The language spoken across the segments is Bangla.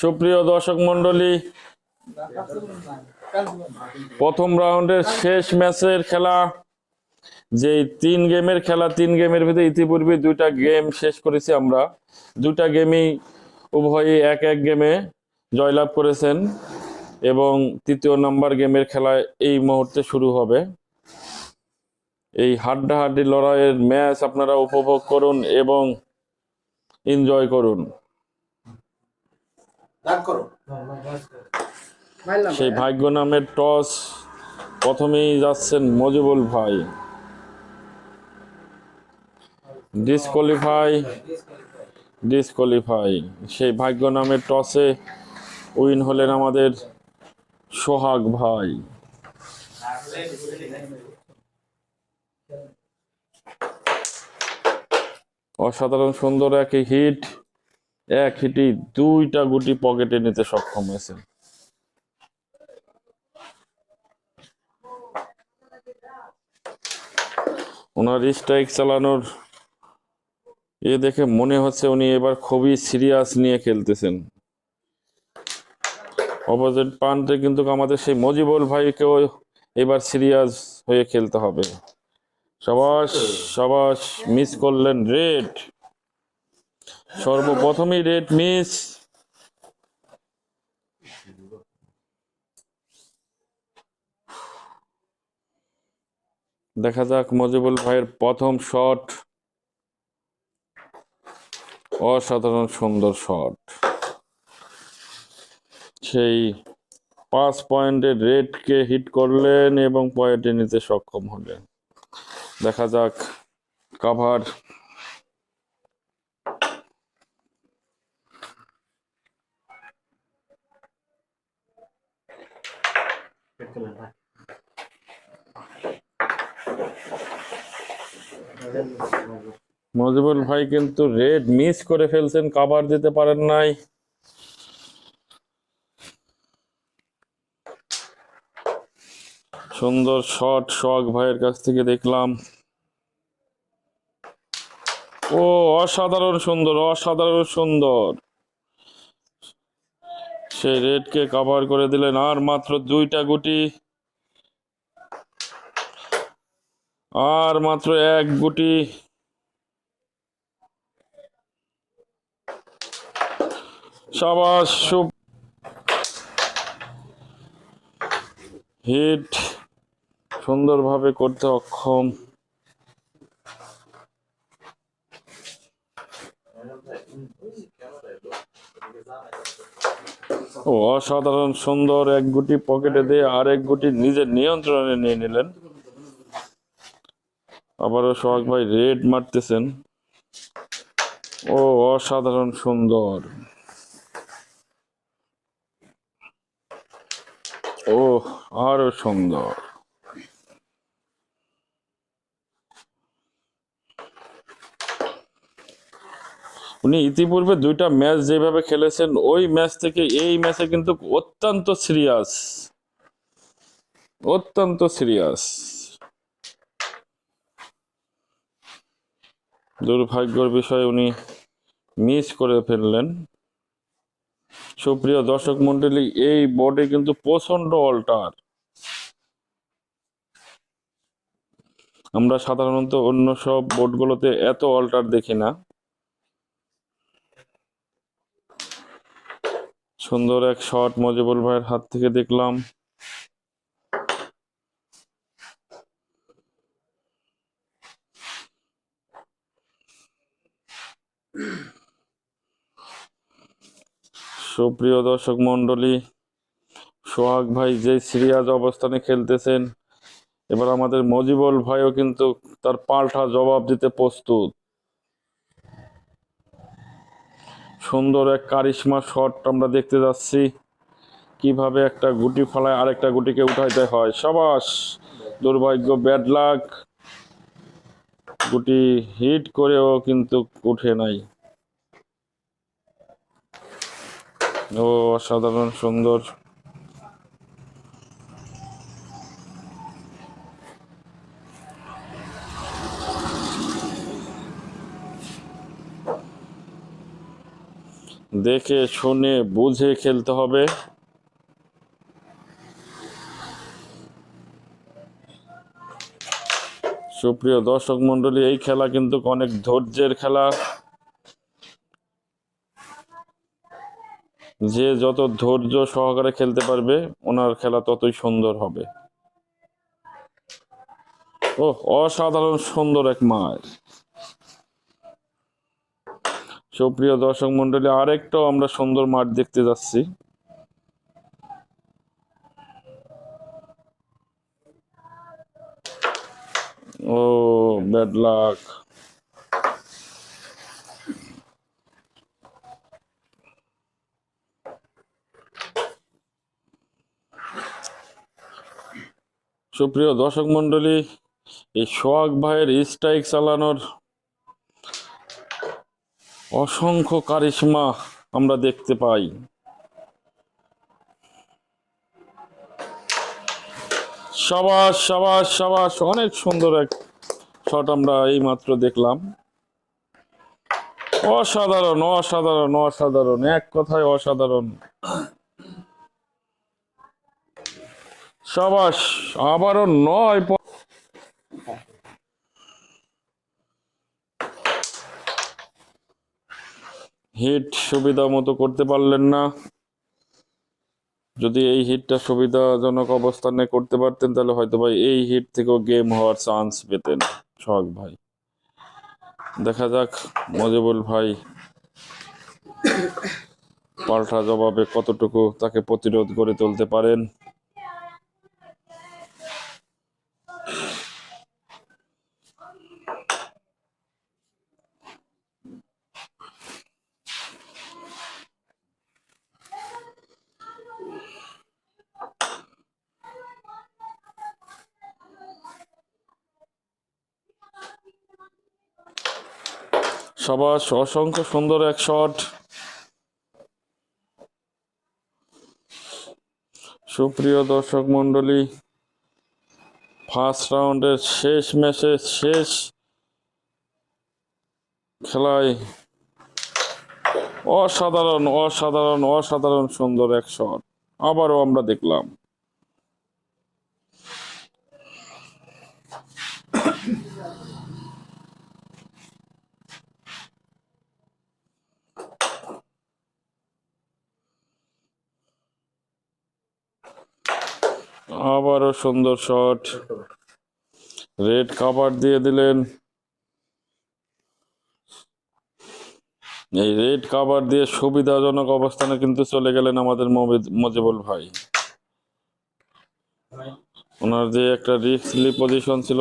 সুপ্রিয় দর্শক মন্ডলী প্রথম রাউন্ডের শেষ ম্যাচের খেলা যে তিন গেমের খেলা, তিন গেমের ভিতরে ইতিপূর্বে দুইটা গেম শেষ করেছি আমরা। দুইটা গেমই উভয়ই এক এক গেমে জয়লাভ করেছেন এবং তৃতীয় নাম্বার গেমের খেলা এই মুহূর্তে শুরু হবে। এই হাড্ডাহাড্ডি লড়াইয়ের ম্যাচ আপনারা উপভোগ করুন এবং এনজয় করুন। করো। সেই ভাগ্য নামের টস প্রথমেই যাচ্ছেন মজিবুল ভাই। ডিসকোয়ালিফাই ডিসকোয়ালিফাই সেই ভাগ্য নামের টসে উইন হলেন আমাদের সোহাগ ভাই। অসাধারণ সুন্দর এক হিট। এক হিটই দুইটা গুটি পকেটে নিতে সক্ষম হয়েছেন ওনার স্ট্রাইক চালানোর এ দেখে মনে হচ্ছে উনি এবার খুবই সিরিয়াস নিয়ে খেলতেছেন। অপোজিট প্রান্তে কিন্তু আমাদের সেই মজিবুল ভাইকেও এবার সিরিয়াস হয়ে খেলতে হবে। সবাস সবাস মিস করলেন রেড সর্বপ্রথমই রেড মিস। দেখা যাক মজিবুল ভাইয়ের প্রথম শট। অসাধারণ সুন্দর শট। সেই পাঁচ পয়েন্টের রেডকে হিট করলেন এবং পয়েন্টে নিতে সক্ষম হলেন। দেখা যাক কাভার মজিবুল ভাই। কিন্তু রেড মিস করে ফেলছেন কাভার দিতে পারেন নাই। সুন্দর শট শখ ভাইয়ের কাছ থেকে দেখলাম। ও, অসাধারণ সুন্দর অসাধারণ সুন্দর। সেই রেডকে কভার করে দিলেন আর মাত্র দুইটা গুটি। আর মাত্র এক গুটি। সাবাস সুপ হিট। সুন্দরভাবে করতে অক্ষম। অসাধারণ সুন্দর এক গুটি পকেটে দিয়ে আর এক গুটি নিজের নিয়ন্ত্রণে নিয়ে নিলেন। আবারও সোহাগ ভাই রেড মারতেছেন। ও অসাধারণ সুন্দর। ও আরও সুন্দর। উনি ইতিপূর্বে দুইটা ম্যাচ যেভাবে খেলেছেন, ওই ম্যাচ থেকে এই ম্যাচে কিন্তু অত্যন্ত সিরিয়াস। অত্যন্ত সিরিয়াস। দুর্ভাগ্যর বিষয় উনি মিস করে ফেললেন। সুপ্রিয় দর্শক মন্ডলী এই বোর্ডে কিন্তু প্রচণ্ড অল্টার আমরা সাধারণত অন্য সব বোর্ডগুলোতে এত অল্টার দেখি না। সুন্দর এক শট মজিবুল ভাইয়ের হাত থেকে দেখলাম। সুপ্রিয় দর্শক মন্ডলী সোহাগ ভাই যে সিরিয়াস অবস্থানে খেলতেছেন, এবার আমাদের মজিবুল ভাইও কিন্তু তার পাল্টা জবাব দিতে প্রস্তুত। সুন্দর এক কারিশমা শট আমরা দেখতে যাচ্ছি। কীভাবে একটা গুটি ফলায় আরেকটা গুটিকে উঠাইতে হয়। সবাস! দুর্ভাগ্য, ব্যাড লাক। গুটি হিট করেও কিন্তু উঠে নাই। ও, অসাধারণ সুন্দর। দেখে, শুনে, বুঝে খেলতে হবে। সুপ্রিয় দর্শক মন্ডলী এই খেলা কিন্তু অনেক ধৈর্যের খেলা। যে যত ধৈর্য সহকারে খেলতে পারবে, ওনার খেলা ততই সুন্দর হবে। ও অসাধারণ সুন্দর এক মাছ সুপ্রিয় দর্শক মন্ডলী আরেকটাও আমরা সুন্দর মাঠ দেখতে যাচ্ছি। Oh, bad luck. সুপ্রিয় দর্শক মন্ডলী এই সোহাগ ভাইয়ের স্ট্রাইক চালানোর অসংখ্য কারিশমা আমরা দেখতে পাই। সাবাস সাবাস সাবাস, অনেক সুন্দর এক শট আমরা এই মাত্র দেখলাম। অসাধারণ অসাধারণ অসাধারণ, এক কথায় অসাধারণ। সাবাস, আবারও নয় হিট সুবিধা মতো করতে পারলেন না। যদি এই হিটটা সুবিধাজনক অবস্থানে করতে পারতেন, তাহলে হয়তো ভাই এই হিট থেকেও গেম হওয়ার চান্স পেতেন। সোহাগ ভাই। দেখা যাক, মজিবুল ভাই পাল্টা জবাবে কতটুকু তাকে প্রতিরোধ করে তুলতে পারেন। সবাস অসংখ্য সুন্দর এক শট। সুপ্রিয় দর্শক মন্ডলী ফার্স্ট রাউন্ডের শেষ ম্যাচে শেষ খেলায় অসাধারণ অসাধারণ অসাধারণ সুন্দর এক শট। আবারও আমরা দেখলাম। আবারও সুন্দর শট। রেড কাভার দিয়ে দিলেন। এই রেড কাভার দিয়ে সুবিধাজনক অবস্থানে কিন্তু চলে গেলেন আমাদের মজিবুল ভাই। ওনার যে একটা রিস্কলি পজিশন ছিল,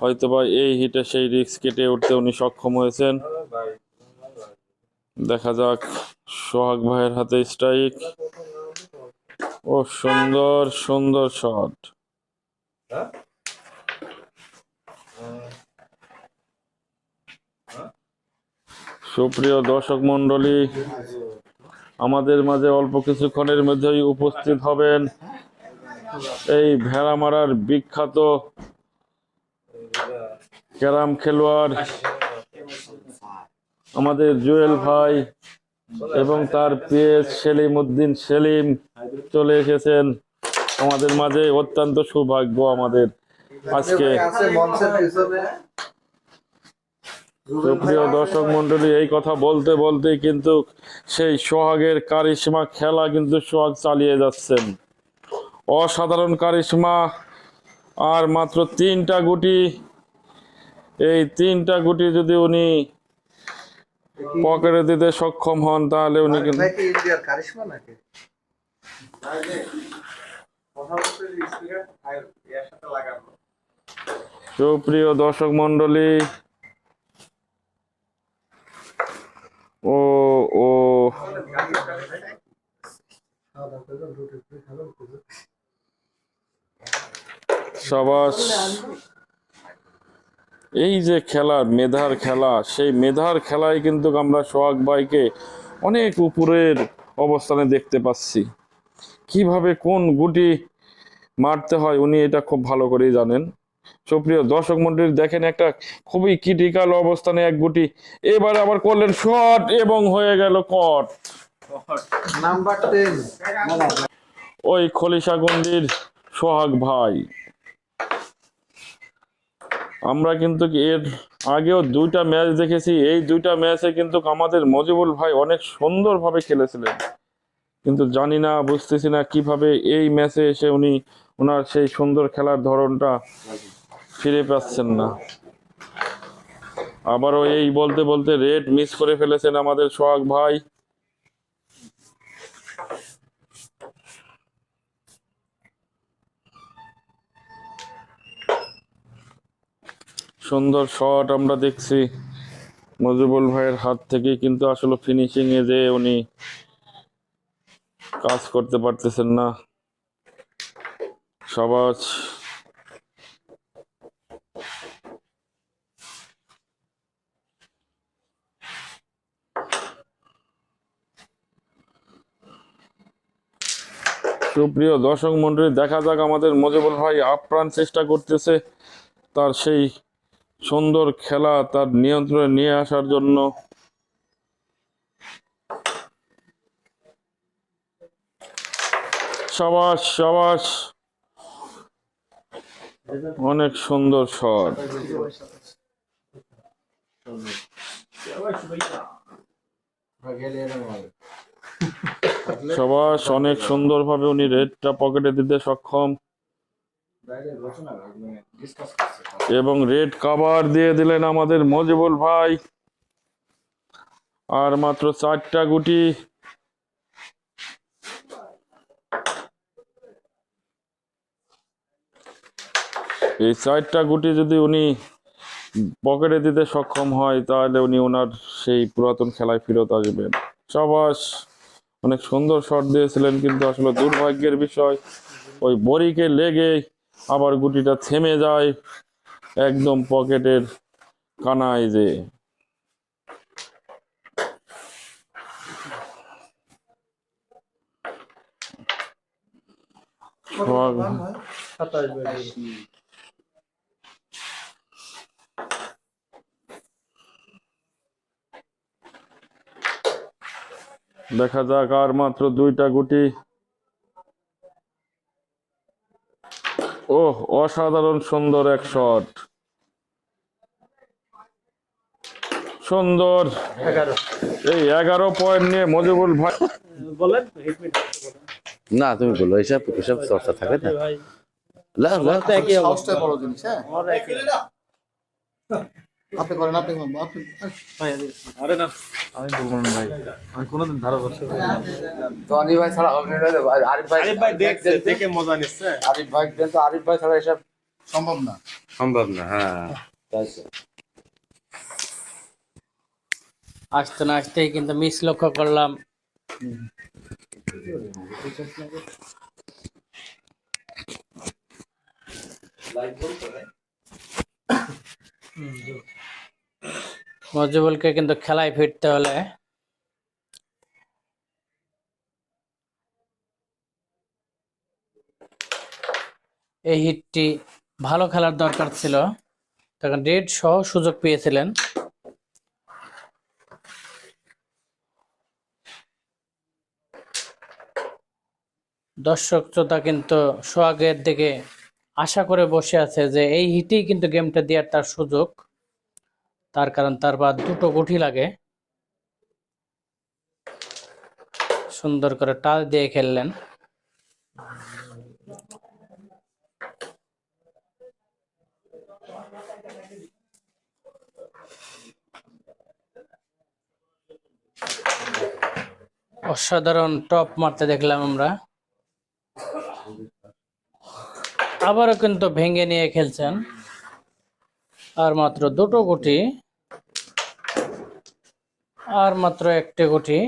হয়তোবা এই হিটে সেই রিস্ক কেটে উঠতে উনি সক্ষম হয়েছেন। দেখা যাক সোহাগ ভাইয়ের হাতে স্ট্রাইক। ও সুন্দর সুন্দর শট। সুপ্রিয় দর্শক মন্ডলী আমাদের মাঝে অল্প কিছুক্ষণের মধ্যেই উপস্থিত হবেন এই ভেড়ামারার বিখ্যাত ক্যারাম খেলোয়াড়, আমাদের জুয়েল ভাই এবং তার পিএস সেলিম উদ্দিন সেলিম চলে এসেছেন। আমাদের মাঝে অত্যন্ত সৌভাগ্য আমাদের আজকে। সুপ্রিয় দর্শক মন্ডলী এই কথা বলতে বলতে কিন্তু সেই সোহাগের কারিশমা খেলা কিন্তু সোহাগ চালিয়ে যাচ্ছেন। অসাধারণ কারিশমা, আর মাত্র তিনটা গুটি, এই তিনটা গুটি যদি উনি পকেটে দিতে সক্ষম হন তাহলে উনি কিন্তু ইন্ডিয়ার কারিশমা নাকি? সুপ্রিয় দর্শক মন্ডলী ও ও সাবাস এই যে খেলা মেধার খেলা সেই মেধার খেলায় কিন্তু আমরা সোহাগ ভাইকে অনেক উপরের অবস্থানে দেখতে পাচ্ছি। কীভাবে কোন গুটি মারতে হয় উনি এটা খুব ভালো করেই জানেন। সুপ্রিয় দর্শক মন্ডলী দেখেন একটা খুবই ক্রিটিক্যাল অবস্থানে এক গুটি এবার আবার করলেন শট এবং হয়ে গেল কট। Number ten. ওই খলিশাগন্ডির সোহাগ ভাই। আমরা কিন্তু এর আগেও দুইটা ম্যাচ দেখেছি। এই দুইটা ম্যাচে কিন্তু আমাদের মজিবুল ভাই অনেক সুন্দরভাবে খেলেছিলেন। কিন্তু জানি না, বুঝতেছি না কীভাবে এই ম্যাচে এসে উনি ওনার সেই সুন্দর খেলার ধরনটা ফিরে পাচ্ছেন না। আবারও এই বলতে বলতে রেড মিস করে ফেলেছেন আমাদের সোহাগ ভাই। সুন্দর শট আমরা দেখছি। মজিবুল ভাইয়ের হাত থেকে কিন্তু আসলে ফিনিশিং এ যে উনি কাজ করতে পারতেছেন না। সবাজ সুপ্রিয় দর্শক মন্ডলী, দেখা যাক আমাদের মজিবুল ভাই আপ্রাণ চেষ্টা করতেছে, তার সেই সুন্দর খেলা তার নিয়ন্ত্রণে নিয়ে আসার জন্য। সাবাস সাবাস। অনেক সুন্দর শট। সাবাস, অনেক সুন্দরভাবে উনি রেডটা পকেটে দিতে সক্ষম। এবং রেড কাভার দিয়ে দিলেন আমাদের মজিবুল ভাই। আর মাত্র চারটা গুটি। এই চারটা গুটি যদি উনি পকেটে দিতে সক্ষম হয়, তাহলে উনি ওনার সেই পুরাতন খেলায় ফেরত আসবেন। সবাস, অনেক সুন্দর শট দিয়েছিলেন, কিন্তু আসলে দুর্ভাগ্যের বিষয়, ওই বড়িকে লেগে আবার গুটিটা থেমে যায় একদম পকেটের কানায় যে। দেখা যাক আর মাত্র দুইটা গুটি ওহ অসাধারণ সুন্দর এক শট সুন্দর। এই এগারো পয়েন্ট নিয়ে মজিবুল ভাই বলেন না তুমি বলো এইসব এসব চর্চা থাকে না। ভাই। লা লা একই অবস্থা। বড় জিনিস হ্যাঁ? আমার একই। আপনি করেন আরে না। আমি বলব না ভাই। আমি কোনোদিন ধারা বসে ভাই ছাড়া হবে না আরিফ ভাই আরিফ ভাই দেখছে দেখে মজা নিচ্ছে। আরিফ ভাই দেন তো আরিফ ভাই ছাড়া এসব সম্ভব না। সম্ভব না হ্যাঁ। তাই আসতে না আসতেই কিন্তু মিস লক্ষ্য করলাম। মজিবুলকে কিন্তু খেলায় ফিরতে হলে এই হিটটি ভালো খেলার দরকার ছিল। তখন রেড সহ সুযোগ পেয়েছিলেন। দর্শক শ্রোতা কিন্তু সোহাগের দিকে আশা করে বসে আছে যে এই হিটেই কিন্তু গেমটা দেওয়ার তার সুযোগ। তার কারণ তার বাদ দুটো গুটি লাগে। সুন্দর করে টাচ দিয়ে খেললেন। অসাধারণ টপ মারতে দেখলাম আমরা। আবারও কিন্তু ভেঙে নিয়ে খেলছেন। আর মাত্র দুটো গুটি আর মাত্র একটি গুটি।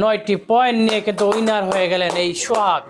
নয়টি পয়েন্ট নিয়ে কিন্তু উইনার হয়ে গেলেন এই সোহাগ।